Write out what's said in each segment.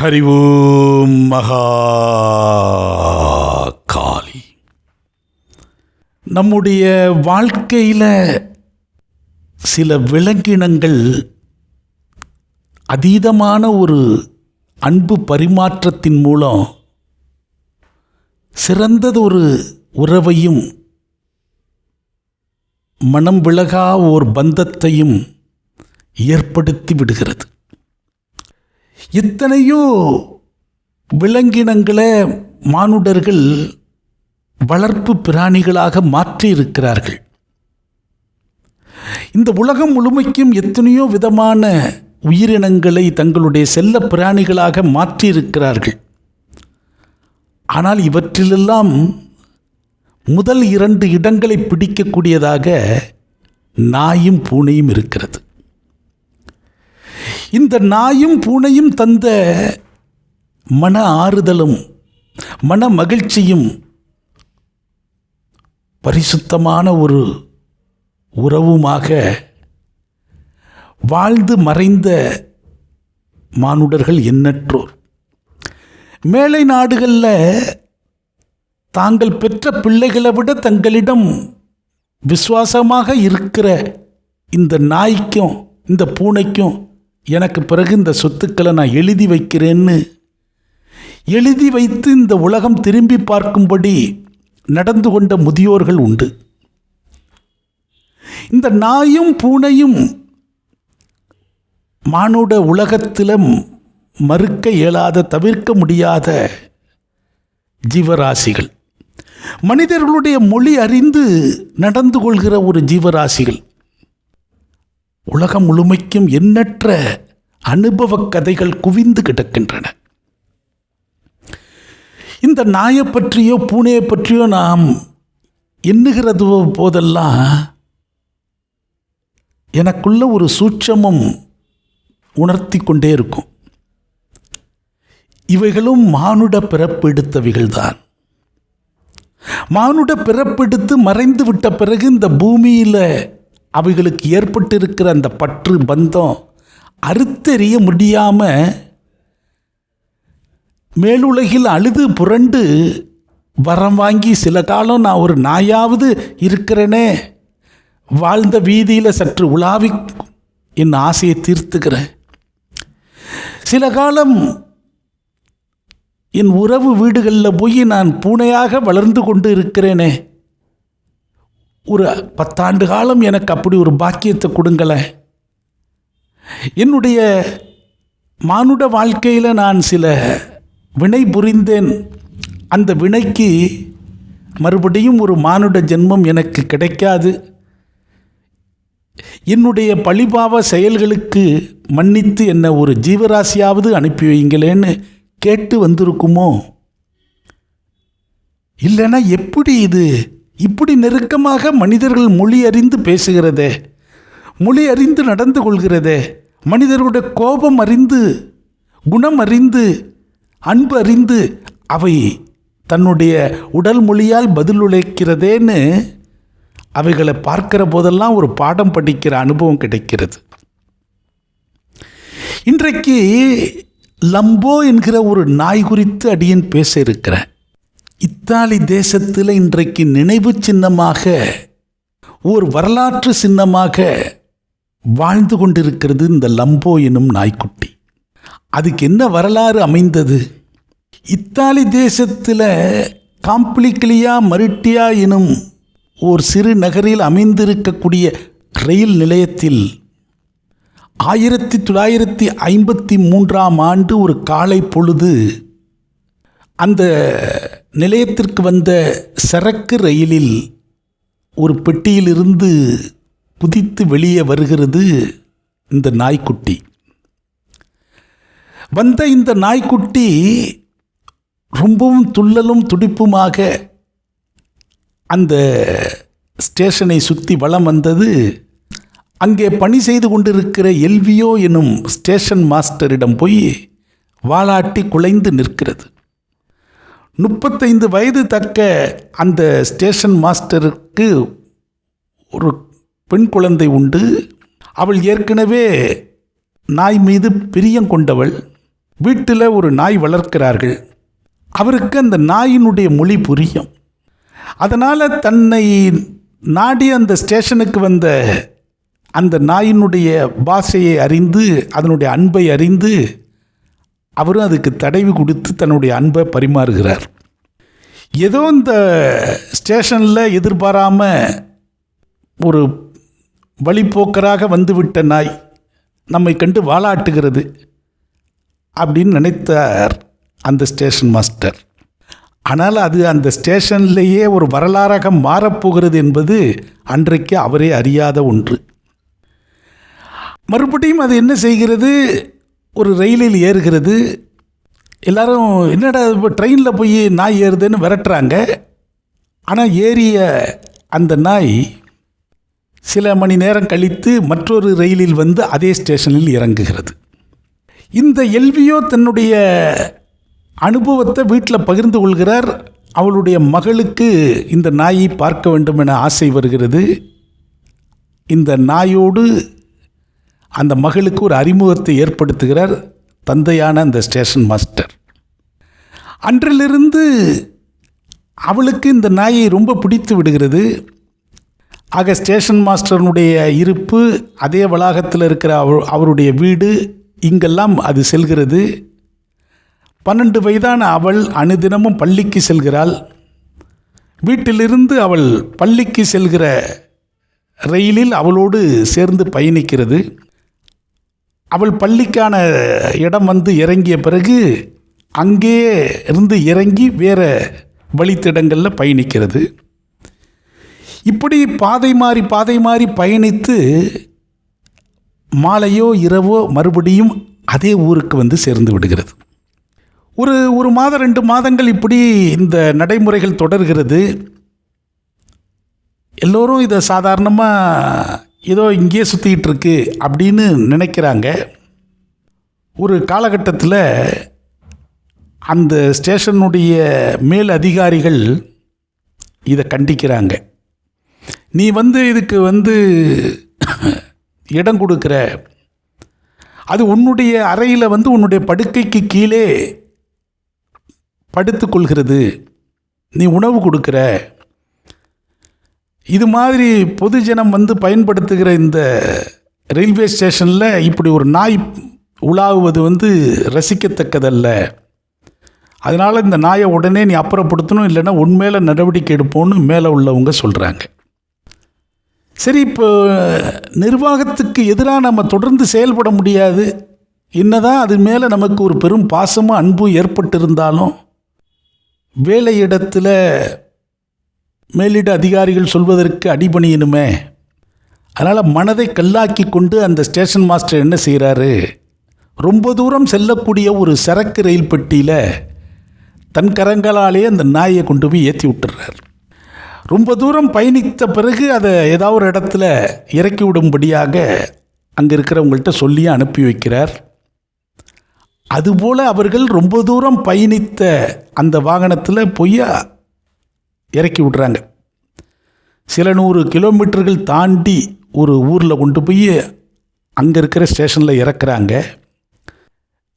ஹரி ஓம் மகா காளி. நம்முடைய வாழ்க்கையில் சில விலங்கினங்கள் அதீதமான ஒரு அன்பு பரிமாற்றத்தின் மூலம் சிறந்தது ஒரு உறவையும் மனம் விலகா ஓர் பந்தத்தையும் ஏற்படுத்தி விடுகிறது. எத்தனையோ விலங்கினங்களை மானுடர்கள் வளர்ப்பு பிராணிகளாக மாற்றியிருக்கிறார்கள். இந்த உலகம் முழுமைக்கும் எத்தனையோ விதமான உயிரினங்களை தங்களுடைய செல்ல பிராணிகளாக மாற்றியிருக்கிறார்கள். ஆனால் இவற்றிலெல்லாம் முதல் இரண்டு இடங்களை பிடிக்கக்கூடியதாக நாயும் பூனையும் இருக்கிறது. இந்த நாயும் பூனையும் தந்த மன ஆறுதலும் மன மகிழ்ச்சியும் பரிசுத்தமான ஒரு உறவுமாக வாழ்ந்து மறைந்த மானுடர்கள் எண்ணற்றோர். மேலை நாடுகளில் தாங்கள் பெற்ற பிள்ளைகளை விட தங்களிடம் விசுவாசமாக இருக்கிற இந்த நாய்க்கும் இந்த பூனைக்கும் எனக்கு பிறகு இந்த சொத்துக்களை நான் எழுதி வைக்கிறேன்னு எழுதி வைத்து இந்த உலகம் திரும்பி பார்க்கும்படி நடந்து கொண்ட முதியோர்கள் உண்டு. இந்த நாயும் பூனையும் மானுட உலகத்திலும் மறுக்க இயலாத தவிர்க்க முடியாத ஜீவராசிகள். மனிதர்களுடைய மொழி அறிந்து நடந்து கொள்கிற ஒரு ஜீவராசிகள். உலகம் முழுமைக்கும் எண்ணற்ற அனுபவ கதைகள் குவிந்து கிடக்கின்றன. இந்த நாயை பற்றியோ பூனையை பற்றியோ நாம் எண்ணுகிறது போதெல்லாம் எனக்குள்ள ஒரு சூட்சமம் உணர்த்தி கொண்டே இருக்கும். இவைகளும் மானுட பிறப்பெடுத்தவைகள்தான் மானுட பிறப்பெடுத்து மறைந்து விட்ட பிறகு இந்த பூமியில் அவைகளுக்கு ஏற்பட்டிருக்கிற அந்த பற்று பந்தம் அறுத்தெறிய முடியாமல் மேலுலகில் அழுது புரண்டு வரம் வாங்கி சில காலம் நான் ஒரு நாயாவது இருக்கிறேனே வாழ்ந்த வீதியில் சற்று உலாவி என் ஆசையை தீர்த்துக்கிறேன். சில காலம் என் உறவு வீடுகளில் போய் நான் பூனையாக வளர்ந்து கொண்டு இருக்கிறேனே ஒரு பத்தாண்டு காலம் எனக்கு அப்படி ஒரு பாக்கியத்தை கொடுங்களேன் என்னுடைய மானுட வாழ்க்கையில் நான் சில வினை புரிந்தேன். அந்த வினைக்கு மறுபடியும் ஒரு மானுட ஜென்மம் எனக்கு கிடைக்காது. என்னுடைய பழிபாவ செயல்களுக்கு மன்னித்து என்னை ஒரு ஜீவராசியாவது அனுப்பி வைங்களேன்னு கேட்டு வந்திருக்குமோ? இல்லைன்னா எப்படி இது இப்படி நெருக்கமாக மனிதர்கள் மொழி அறிந்து பேசுகிறதே மொழி அறிந்து நடந்து கொள்கிறதே மனிதர்களுடைய கோபம் அறிந்து குணம் அறிந்து அன்பு அறிந்து அவை தன்னுடைய உடல் மொழியால் பதில் உழைக்கிறதேன்னு அவைகளை பார்க்கிற போதெல்லாம் ஒரு பாடம் படிக்கிற அனுபவம் கிடைக்கிறது. இன்றைக்கு லம்போ என்கிற ஒரு நாய் குறித்து அடியன் பேச இருக்கிறேன். இத்தாலி தேசத்தில் இன்றைக்கு நினைவு சின்னமாக ஒரு வரலாற்று சின்னமாக வாழ்ந்து கொண்டிருக்கிறது இந்த லம்போ எனும் நாய்க்குட்டி. அதுக்கு என்ன வரலாறு அமைந்தது? இத்தாலி தேசத்தில் காம்ப்ளிக்லியா மரிட்டியா எனும் ஓர் சிறு நகரில் அமைந்திருக்கக்கூடிய ரயில் நிலையத்தில் ஆயிரத்தி தொள்ளாயிரத்தி ஐம்பத்தி மூன்றாம் ஆண்டு ஒரு காலை பொழுது அந்த நிலையத்திற்கு வந்த சரக்கு ரயிலில் ஒரு பெட்டியிலிருந்து குதித்து வெளியே வருகிறது இந்த நாய்க்குட்டி. வந்த இந்த நாய்க்குட்டி ரொம்பவும் துள்ளலும் துடிப்புமாக அந்த ஸ்டேஷனை சுற்றி வலம் வந்தது. அங்கே பணி செய்து கொண்டிருக்கிற எல்வியோ எனும் ஸ்டேஷன் மாஸ்டரிடம் போய் வாளாட்டி குலைந்து நிற்கிறது. முப்பத்தைந்து வயது தக்க அந்த ஸ்டேஷன் மாஸ்டருக்கு ஒரு பெண் குழந்தை உண்டு. அவள் ஏற்கனவே நாய் மீது பிரியம் கொண்டவள். வீட்டில் ஒரு நாய் வளர்க்கிறார்கள். அவருக்கு அந்த நாயினுடைய மொழி புரியும். அதனால் தன்னை நாடி அந்த ஸ்டேஷனுக்கு வந்த அந்த நாயினுடைய பாஷையை அறிந்து அதனுடைய அன்பை அறிந்து அவரும் அதுக்கு தடைவு கொடுத்து தன்னுடைய அன்பை பரிமாறுகிறார். ஏதோ இந்த ஸ்டேஷனில் எதிர்பாராமல் ஒரு வழிப்போக்கராக வந்துவிட்ட நாய் நம்மை கண்டு வாலாட்டுகிறது அப்படின்னு நினைத்தார் அந்த ஸ்டேஷன் மாஸ்டர். ஆனால் அது அந்த ஸ்டேஷன்லேயே ஒரு வரலாறாக மாறப்போகிறது என்பது அன்றைக்கு அவரே அறியாத ஒன்று. மறுபடியும் அது என்ன செய்கிறது? ஒரு ரயிலில் ஏறுகிறது. எல்லாரும் என்னடா இப்போ ட்ரெயினில் போய் நாய் ஏறுதுன்னு விரட்டுறாங்க. ஆனால் ஏறிய அந்த நாய் சில மணி நேரம் கழித்து மற்றொரு ரயிலில் வந்து அதே ஸ்டேஷனில் இறங்குகிறது. இந்த எல்வியோ தன்னுடைய அனுபவத்தை வீட்டில் பகிர்ந்து கொள்கிறார். அவளுடைய மகளுக்கு இந்த நாயை பார்க்க வேண்டும் என ஆசை வருகிறது. இந்த நாயோடு அந்த மகளுக்கு ஒரு அறிமுகத்தை ஏற்படுத்துகிறார் தந்தையான அந்த ஸ்டேஷன் மாஸ்டர். அன்றிலிருந்து அவளுக்கு இந்த நாயை ரொம்ப பிடித்து விடுகிறது. ஆக ஸ்டேஷன் மாஸ்டர்னுடைய இருப்பு அதே வளாகத்தில் இருக்கிற அவ அவருடைய வீடு இங்கெல்லாம் அது செல்கிறது. பன்னெண்டு வயதான அவள் அனுதினமும் பள்ளிக்கு செல்கிறாள். வீட்டிலிருந்து அவள் பள்ளிக்கு செல்கிற ரயிலில் அவளோடு சேர்ந்து பயணிக்கிறது. அவள் பள்ளிக்கான இடம் வந்து இறங்கிய பிறகு அங்கே இருந்து இறங்கி வேறு வழித்திடங்களில் பயணிக்கிறது. இப்படி பாதை மாறி பாதை மாறி பயணித்து மாலையோ இரவோ மறுபடியும் அதே ஊருக்கு வந்து சேர்ந்து விடுகிறது. ஒரு ஒரு மாதம் ரெண்டு மாதங்கள் இப்படி இந்த நடைமுறைகள் தொடர்கிறது. எல்லோரும் இதை சாதாரணமாக ஏதோ இங்கேயே சுற்றிக்கிட்டு இருக்கு அப்படின்னு நினைக்கிறாங்க. ஒரு காலகட்டத்தில் அந்த ஸ்டேஷனுடைய மேல் அதிகாரிகள் இதை கண்டிக்கிறாங்க. நீ வந்து இதுக்கு வந்து இடம் கொடுக்குற. அது உன்னுடைய அறையில் வந்து உன்னுடைய படுக்கைக்கு கீழே படுத்துக்கொள்கிறது நீ உணவு கொடுக்குற. இது மாதிரி பொதுஜனம் வந்து பயன்படுத்துகிற இந்த ரயில்வே ஸ்டேஷனில் இப்படி ஒரு நாய் உலாவுவது வந்து ரசிக்கத்தக்கதல்ல. அதனால் இந்த நாயை உடனே நீ அப்புறப்படுத்தணும் இல்லைன்னா உண்மையில நடவடிக்கை எடுப்போன்னு மேலே உள்ளவங்க சொல்கிறாங்க சரி இப்போ நிர்வாகத்துக்கு எதிராக நம்ம தொடர்ந்து செயல்பட முடியாது. என்னதான் அது மேலே நமக்கு ஒரு பெரும் பாசமும் அன்பும் ஏற்பட்டிருந்தாலும் வேலையிடத்தில் மேலிட அதிகாரிகள் சொல்வதற்கு அடிபணியணுமே அதனால் மனதை கல்லாக்கி கொண்டு அந்த ஸ்டேஷன் மாஸ்டர் என்ன செய்கிறாரு ரொம்ப தூரம் செல்லக்கூடிய ஒரு சரக்கு ரயில் பெட்டியில் தன் கரங்களாலே அந்த நாயை கொண்டு போய் ஏற்றி விட்டுறார். ரொம்ப தூரம் பயணித்த பிறகு அதை ஏதாவது ஒரு இடத்துல இறக்கி விடும்படியாக அங்கே இருக்கிறவங்கள்ட்ட சொல்லி அனுப்பி வைக்கிறார். அதுபோல் அவர்கள் ரொம்ப தூரம் பயணித்த அந்த வாகனத்தில் போய் இறக்கி விட்றாங்க சில நூறு கிலோமீட்டர்கள் தாண்டி ஒரு ஊரில் கொண்டு போய் அங்கே இருக்கிற ஸ்டேஷனில் இறக்குறாங்க.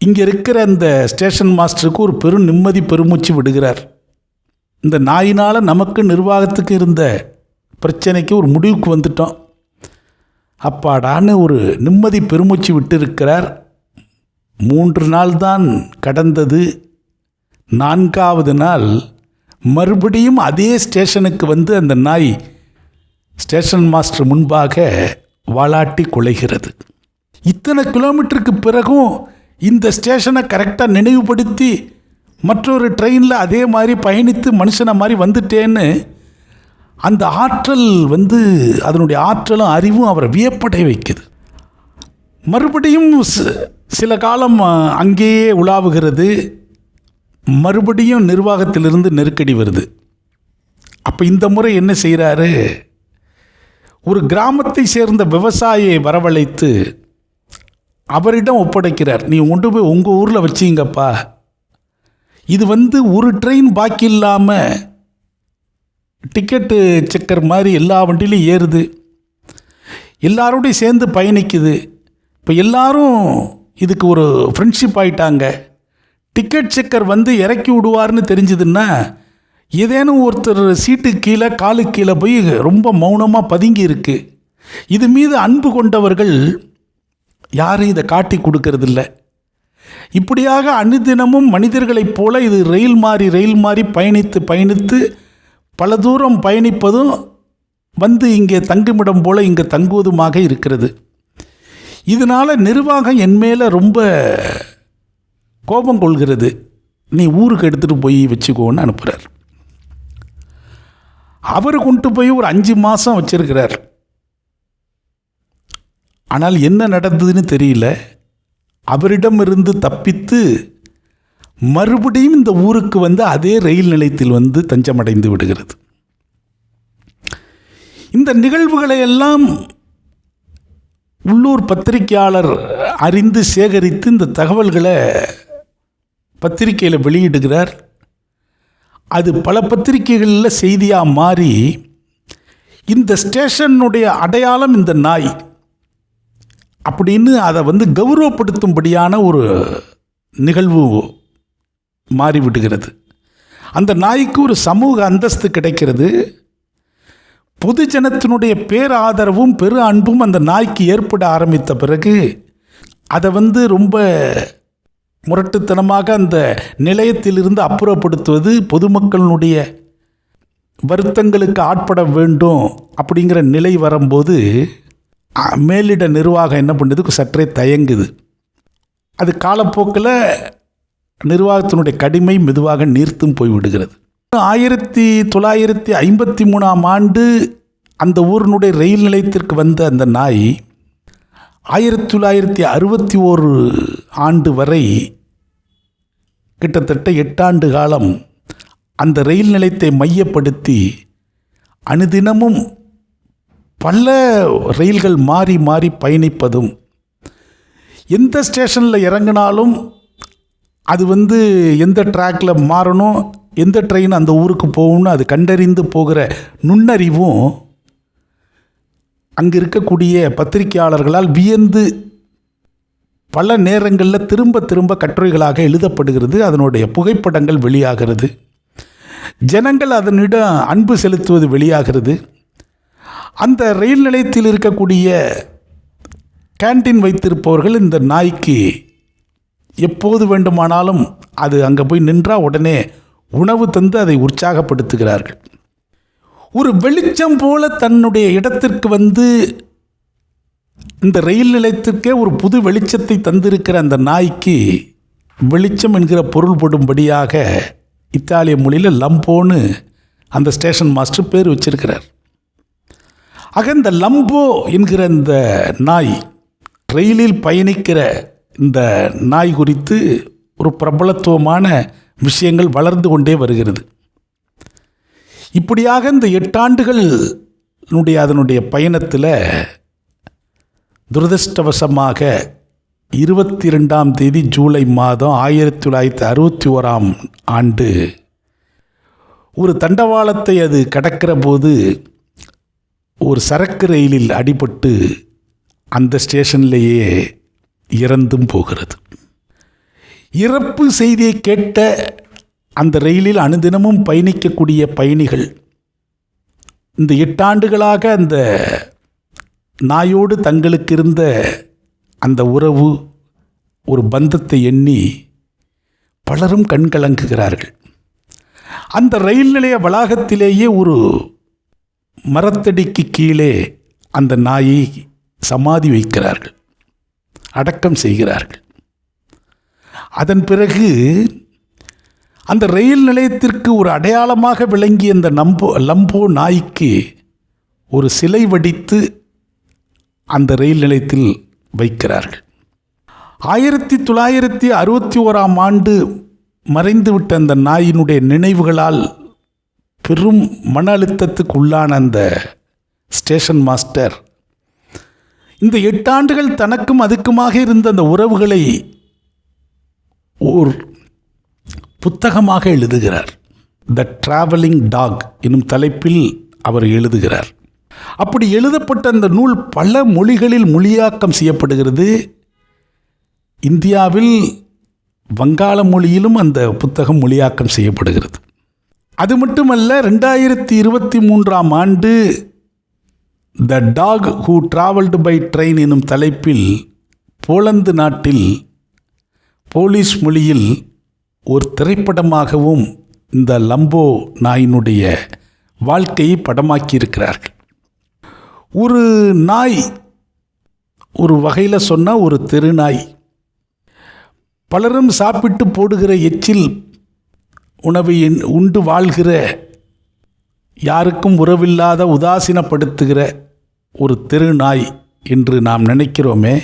இங்கே இருக்கிற அந்த ஸ்டேஷன் மாஸ்டருக்கு ஒரு பெரும் நிம்மதி பெருமூச்சு விடுகிறார். இந்த நாயினால் நமக்கு நிர்வாகத்துக்கு இருந்த பிரச்சனைக்கு ஒரு முடிவுக்கு வந்துட்டோம். அப்பாடான்னு ஒரு நிம்மதி பெருமூச்சு விட்டிருக்கிறார். மூன்று நாள் தான் கடந்தது. நான்காவது நாள் மறுபடியும் அதே ஸ்டேஷனுக்கு வந்து அந்த நாய் ஸ்டேஷன் மாஸ்டர் முன்பாக வாலாட்டி குலைகிறது. இத்தனை கிலோமீட்டருக்கு பிறகும் இந்த ஸ்டேஷனை கரெக்டாக நினைவுபடுத்தி மற்றொரு ட்ரெயினில் அதே மாதிரி பயணித்து மனுஷனை மாதிரி வந்துட்டேன்னு அந்த ஆற்றல் வந்து அதனுடைய ஆற்றலும் அறிவும் அவரை வியப்படைய வைக்குது. மறுபடியும் சில காலம் அங்கேயே உலாவுகிறது. மறுபடியும் நிர்வாகத்திலிருந்து நெருக்கடி வருது. அப்போ இந்த முறை என்ன செய்கிறாரு ஒரு கிராமத்தை சேர்ந்த விவசாயியை வரவழைத்து அவரிடம் ஒப்படைக்கிறார். நீ கொண்டு போய் உங்கள் ஊரில் வச்சிங்கப்பா. இது வந்து ஒரு ட்ரெயின் பாக்கி இல்லாமல் டிக்கெட்டு செக்கர் மாதிரி எல்லா வண்டியிலையும் ஏறுது. எல்லாரோடையும் சேர்ந்து பயணிக்குது. இப்போ எல்லாரும் இதுக்கு ஒரு ஃப்ரெண்ட்ஷிப் ஆயிட்டாங்க. டிக்கெட் செக்கர் வந்து இறக்கி விடுவார்னு தெரிஞ்சதுன்னா ஏதேனும் ஒருத்தர் சீட்டு கீழே காலு கீழே போய் ரொம்ப மௌனமாக பதுங்கி இருக்கு. இது மீது அன்பு கொண்டவர்கள் யாரும் இதை காட்டி கொடுக்கறதில்ல. இப்படியாக அனுதினமும் மனிதர்களைப் போல இது ரயில் மாறி ரயில் மாறி பயணித்து பயணித்து பல தூரம் பயணிப்பதும் வந்து இங்கே தங்குமிடம் போல இங்கே தங்குவதுமாக இருக்கிறது. இதனால் நிர்வாகம் என் மேலே ரொம்ப கோபம் கொள்கிறது. நீ ஊருக்கு எடுத்துகிட்டு போய் வச்சுக்கோன்னு அனுப்புகிறார் அவர் கொண்டு போய் ஒரு அஞ்சு மாதம் வச்சிருக்கிறார். ஆனால் என்ன நடந்ததுன்னு தெரியல. அவரிடமிருந்து தப்பித்து மறுபடியும் இந்த ஊருக்கு வந்து அதே ரயில் நிலையத்தில் வந்து தஞ்சமடைந்து விடுகிறது. இந்த நிகழ்வுகளை எல்லாம் உள்ளூர் பத்திரிகையாளர் அறிந்து சேகரித்து இந்த தகவல்களை பத்திரிகையில் வெளியிடுகிறார். அது பல பத்திரிகைகளில் செய்தியாக மாறி இந்த ஸ்டேஷனுடைய அடையாளம் இந்த நாய் அப்படின்னு அதை வந்து கௌரவப்படுத்தும்படியான ஒரு நிகழ்வு மாறிவிடுகிறது. அந்த நாய்க்கு ஒரு சமூக அந்தஸ்து கிடைக்கிறது. பொதுஜனத்தினுடைய பேராதரவும் பெரு அன்பும் அந்த நாய்க்கு ஏற்பட ஆரம்பித்த பிறகு அதை வந்து ரொம்ப முரட்டுத்தனமாக அந்த நிலையத்திலிருந்து அப்புறப்படுத்துவது பொதுமக்களினுடைய வருத்தங்களுக்கு ஆட்பட வேண்டும் அப்படிங்கிற நிலை வரும்போது மேலிட நிர்வாகம் என்ன பண்ணுறதுக்கு சற்றே தயங்குது. அது காலப்போக்கில் நிர்வாகத்தினுடைய கடுமை மெதுவாக நீர்த்தும் போய்விடுகிறது. ஆயிரத்தி தொள்ளாயிரத்தி ஐம்பத்தி மூணாம் ஆண்டு அந்த ஊரினுடைய ரயில் நிலையத்திற்கு வந்த அந்த நாய் ஆயிரத்தி தொள்ளாயிரத்தி அறுபத்தி ஓரு ஆண்டு வரை கிட்டத்தட்ட எட்டாண்டு காலம் அந்த ரயில் நிலையத்தை மையப்படுத்தி அனுதினமும் பல ரயில்கள் மாறி மாறி பயணிப்பதும் எந்த ஸ்டேஷனில் இறங்கினாலும் அது வந்து எந்த ட்ராக்கில் மாறணும் எந்த ட்ரெயின் அந்த ஊருக்கு போகணும்னு அது கண்டறிந்து போகிற நுண்ணறிவும் அங்கே இருக்கக்கூடிய பத்திரிகையாளர்களால் வியந்து பல நேரங்களில் திரும்ப திரும்ப கட்டுரைகளாக எழுதப்படுகிறது அதனுடைய புகைப்படங்கள் வெளியாகிறது. ஜனங்கள் அதனிடம் அன்பு செலுத்துவது வெளியாகிறது. அந்த ரயில் நிலையத்தில் இருக்கக்கூடிய கேண்டீன் வைத்திருப்பவர்கள் இந்த நாய்க்கு எப்போது வேண்டுமானாலும் அது அங்கே போய் நின்றால் உடனே உணவு தந்து அதை உற்சாகப்படுத்துகிறார்கள். ஒரு வெளிச்சம் போல தன்னுடைய இடத்திற்கு வந்து இந்த ரயில் நிலையத்திற்கே ஒரு புது வெளிச்சத்தை தந்திருக்கிற அந்த நாய்க்கு வெளிச்சம் என்கிற பொருள் படும்படியாக இத்தாலிய மொழியில் லம்போன்னு அந்த ஸ்டேஷன் மாஸ்டர் பேர் வச்சிருக்கிறார். ஆக இந்த லம்போ என்கிற இந்த நாய் ரயிலில் பயணிக்கிற இந்த நாய் குறித்து ஒரு பிரபலத்துவமான விஷயங்கள் வளர்ந்து கொண்டே வருகிறது. இப்படியாக இந்த எட்டாண்டுகள் அதனுடைய பயணத்தில் துரதிருஷ்டவசமாக இருபத்தி ரெண்டாம் தேதி ஜூலை மாதம் ஆயிரத்தி தொள்ளாயிரத்தி அறுபத்தி ஓராம் ஆண்டு ஒரு தண்டவாளத்தை அது கடக்கிற போது ஒரு சரக்கு ரயிலில் அடிபட்டு அந்த ஸ்டேஷன்லேயே இறந்தும் போகிறது. இறப்பு செய்தியை கேட்ட அந்த ரயிலில் அனுதினமும் பயணிக்கக்கூடிய பயணிகள் இந்த எட்டாண்டுகளாக அந்த நாயோடு தங்களுக்கு இருந்த அந்த உறவு ஒரு பந்தத்தை எண்ணி பலரும் கண்கலங்குகிறார்கள். அந்த ரயில் நிலைய வளாகத்திலேயே ஒரு மரத்தடிக்கு கீழே அந்த நாயை சமாதி வைக்கிறார்கள். அடக்கம் செய்கிறார்கள். அதன் பிறகு அந்த ரயில் நிலையத்திற்கு ஒரு அடையாளமாக விளங்கிய அந்த நம்போ லம்போ நாய்க்கு ஒரு சிலை வடித்து அந்த ரயில் நிலையத்தில் வைக்கிறார்கள். ஆயிரத்தி தொள்ளாயிரத்தி அறுபத்தி ஓராம் ஆண்டு மறைந்துவிட்ட அந்த நாயினுடைய நினைவுகளால் பெரும் மன அழுத்தத்துக்கு உள்ளான அந்த ஸ்டேஷன் மாஸ்டர் இந்த எட்டாண்டுகள் தனக்கும் அதுக்குமாக இருந்த அந்த உறவுகளை ஓர் புத்தகமாக எழுதுகிறார். த ட்ராவலிங் டாக் என்னும் தலைப்பில் அவர் எழுதுகிறார். அப்படி எழுதப்பட்ட அந்த நூல் பல மொழிகளில் மொழியாக்கம் செய்யப்படுகிறது. இந்தியாவில் வங்காள மொழியிலும் அந்த புத்தகம் மொழியாக்கம் செய்யப்படுகிறது. அது மட்டுமல்ல ரெண்டாயிரத்தி இருபத்தி மூன்றாம் ஆண்டு the dog who travelled by train எனும் தலைப்பில் போலந்து நாட்டில் போலீஸ் மொழியில் ஒரு திரைப்படமாகவும் இந்த லம்போ நாயினுடைய வாழ்க்கையை படமாக்கியிருக்கிறார்கள். ஒரு நாய் ஒரு வகையில் சொன்னால் ஒரு தெருநாய். பலரும் சாப்பிட்டு போடுகிற எச்சில் உணவை உண்டு வாழ்கிற யாருக்கும் உறவில்லாத உதாசீனப்படுத்துகிற ஒரு தெருநாய் என்று நாம் நினைக்கிறோமே.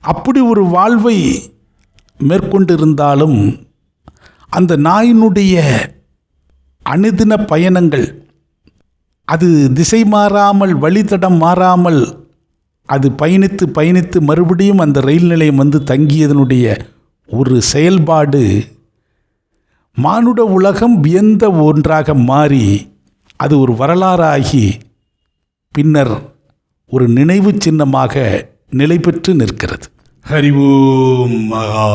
அப்படி ஒரு வாழ்வை மேற்கொண்டிருந்தாலும் அந்த நாயினுடைய அனுதின பயணங்கள் அது திசை மாறாமல் வழித்தடம் மாறாமல் அது பயணித்து பயணித்து மறுபடியும் அந்த ரயில் நிலையம் வந்து தங்கியதனுடைய ஒரு செயல்பாடு மானுட உலகம் வியந்த ஒன்றாக மாறி அது ஒரு வரலாறாகி பின்னர் ஒரு நினைவு சின்னமாக நிலை பெற்று நிற்கிறது. ஹரி ஓம் மகா